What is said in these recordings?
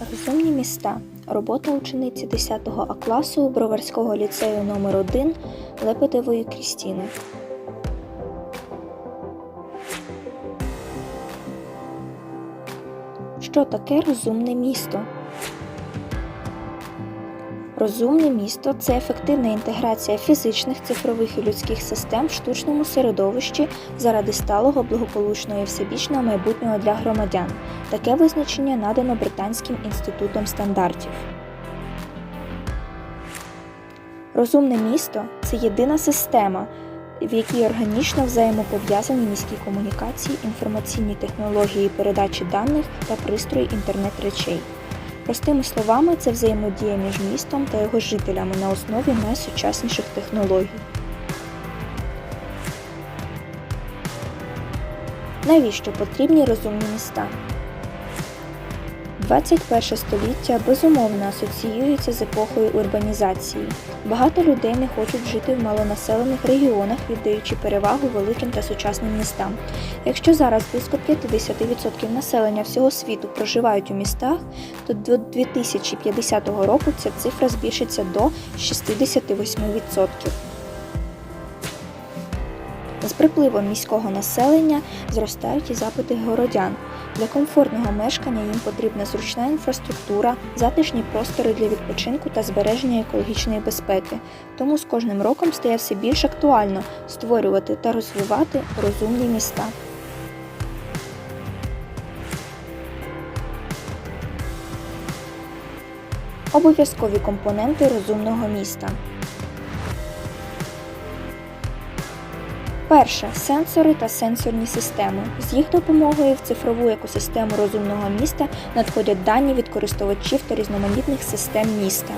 Розумні міста. Робота учениці 10 А класу Броварського ліцею номер 1 Лепетевої Крістіни. Що таке розумне місто? Розумне місто це ефективна інтеграція фізичних, цифрових і людських систем в штучному середовищі заради сталого, благополучного і всебічного майбутнього для громадян. Таке визначення надано Британським інститутом стандартів. Розумне місто це єдина система, в якій органічно взаємопов'язані міські комунікації, інформаційні технології передачі даних та пристрої інтернет речей. Простими словами, це взаємодія між містом та його жителями на основі найсучасніших технологій. Навіщо потрібні розумні міста? 21 століття безумовно асоціюється з епохою урбанізації. Багато людей не хочуть жити в малонаселених регіонах, віддаючи перевагу великим та сучасним містам. Якщо зараз близько 50% населення всього світу проживають у містах, то до 2050 року ця цифра збільшиться до 68%. З припливом міського населення зростають і запити городян. Для комфортного мешкання їм потрібна зручна інфраструктура, затишні простори для відпочинку та збереження екологічної безпеки. Тому з кожним роком стає все більш актуально створювати та розвивати розумні міста. Обов'язкові компоненти розумного міста. Перше сенсори та сенсорні системи. З їх допомогою в цифрову екосистему розумного міста надходять дані від користувачів та різноманітних систем міста.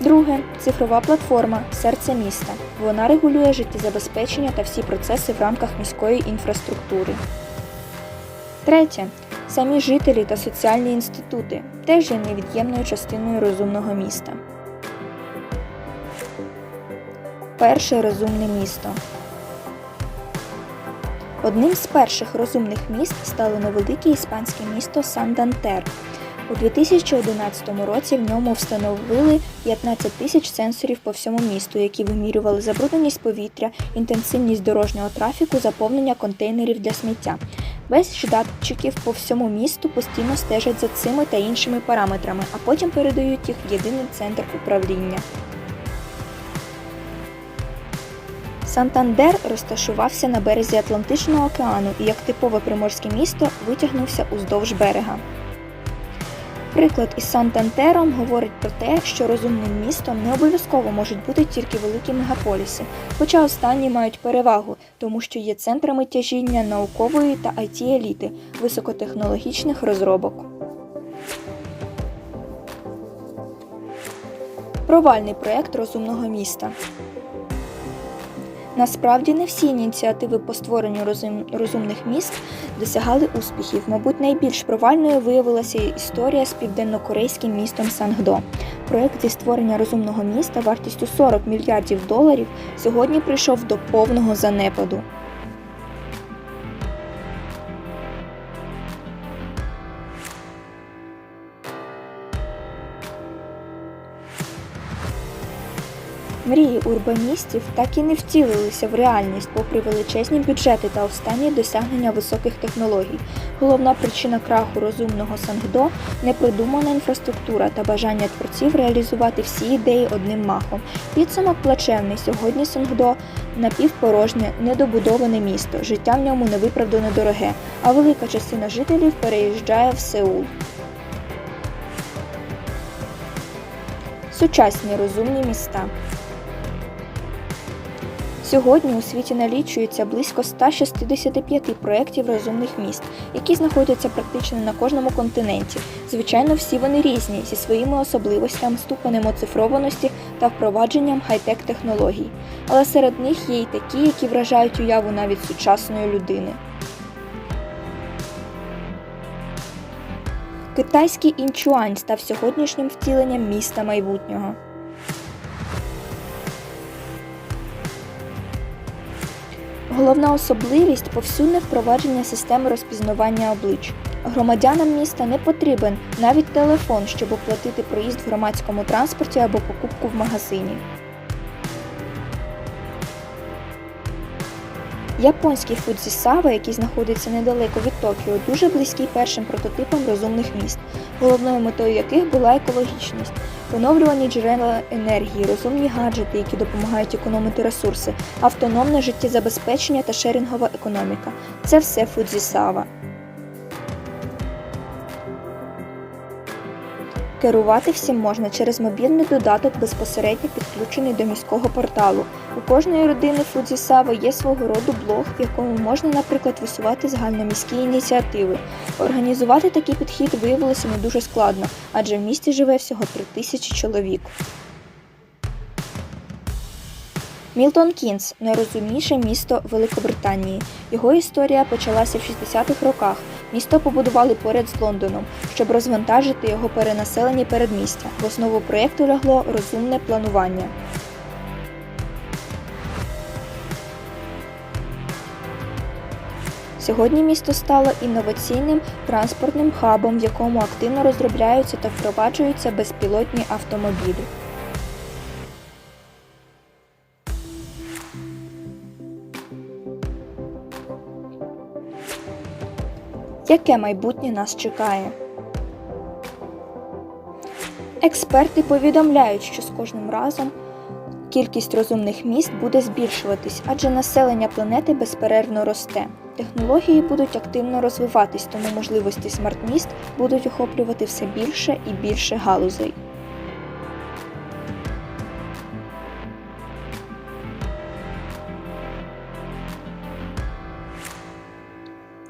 Друге цифрова платформа серце міста. Вона регулює життєзабезпечення та всі процеси в рамках міської інфраструктури. Третє самі жителі та соціальні інститути теж є невід'ємною частиною розумного міста. Перше розумне місто. Одним з перших розумних міст стало невелике іспанське місто Сандантер. У 2011 році в ньому встановили 15 тисяч сенсорів по всьому місту, які вимірювали забрудненість повітря, інтенсивність дорожнього трафіку, заповнення контейнерів для сміття. Безліч датчиків по всьому місту постійно стежать за цими та іншими параметрами, а потім передають їх в єдиний центр управління. Сантандер розташувався на березі Атлантичного океану і як типове приморське місто витягнувся уздовж берега. Приклад із Сантантером говорить про те, що розумним містом не обов'язково можуть бути тільки великі мегаполіси, хоча останні мають перевагу, тому що є центрами тяжіння наукової та it еліти високотехнологічних розробок. Провальний проєкт розумного міста. Насправді не всі ініціативи по створенню розум... розумних міст досягали успіхів. Мабуть, найбільш провальною виявилася історія з південнокорейським містом Сангдо. Проект зі створення розумного міста вартістю 40 мільярдів доларів сьогодні прийшов до повного занепаду. Мрії урбаністів так і не втілилися в реальність, попри величезні бюджети та останні досягнення високих технологій. Головна причина краху розумного Сангдо непродумана інфраструктура та бажання творців реалізувати всі ідеї одним махом. Підсумок плачевний сьогодні Сангдо напівпорожнє, недобудоване місто. Життя в ньому невиправдано дороге, а велика частина жителів переїжджає в Сеул. Сучасні розумні міста. Сьогодні у світі налічується близько 165 проєктів розумних міст, які знаходяться практично на кожному континенті. Звичайно, всі вони різні зі своїми особливостями, ступенем оцифрованості та впровадженням хай-тек технологій. Але серед них є й такі, які вражають уяву навіть сучасної людини. Китайський інчуань став сьогоднішнім втіленням міста майбутнього. Головна особливість повсюдне впровадження системи розпізнавання облич. Громадянам міста не потрібен навіть телефон, щоб оплатити проїзд в громадському транспорті або покупку в магазині. Японський Фудзісава, який знаходиться недалеко від Токіо, дуже близький першим прототипам розумних міст, головною метою яких була екологічність, поновлювані джерела енергії, розумні гаджети, які допомагають економити ресурси, автономне життєзабезпечення та шерингова економіка. Це все Фудзісава. Керувати всім можна через мобільний додаток, безпосередньо підключений до міського порталу. У кожної родини Фудзісава є свого роду блог, в якому можна, наприклад, висувати загальноміські ініціативи. Організувати такий підхід виявилося не дуже складно, адже в місті живе всього три тисячі чоловік. Мілтон Кінс найрозумніше місто Великобританії. Його історія почалася в 60-х роках. Місто побудували поряд з Лондоном, щоб розвантажити його перенаселені передмістя. В основу проєкту лягло розумне планування. Сьогодні місто стало інноваційним транспортним хабом, в якому активно розробляються та впроваджуються безпілотні автомобілі. Яке майбутнє нас чекає? Експерти повідомляють, що з кожним разом кількість розумних міст буде збільшуватись, адже населення планети безперервно росте. Технології будуть активно розвиватись, тому можливості смарт-міст будуть охоплювати все більше і більше галузей.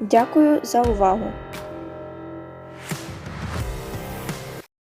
Дякую за увагу!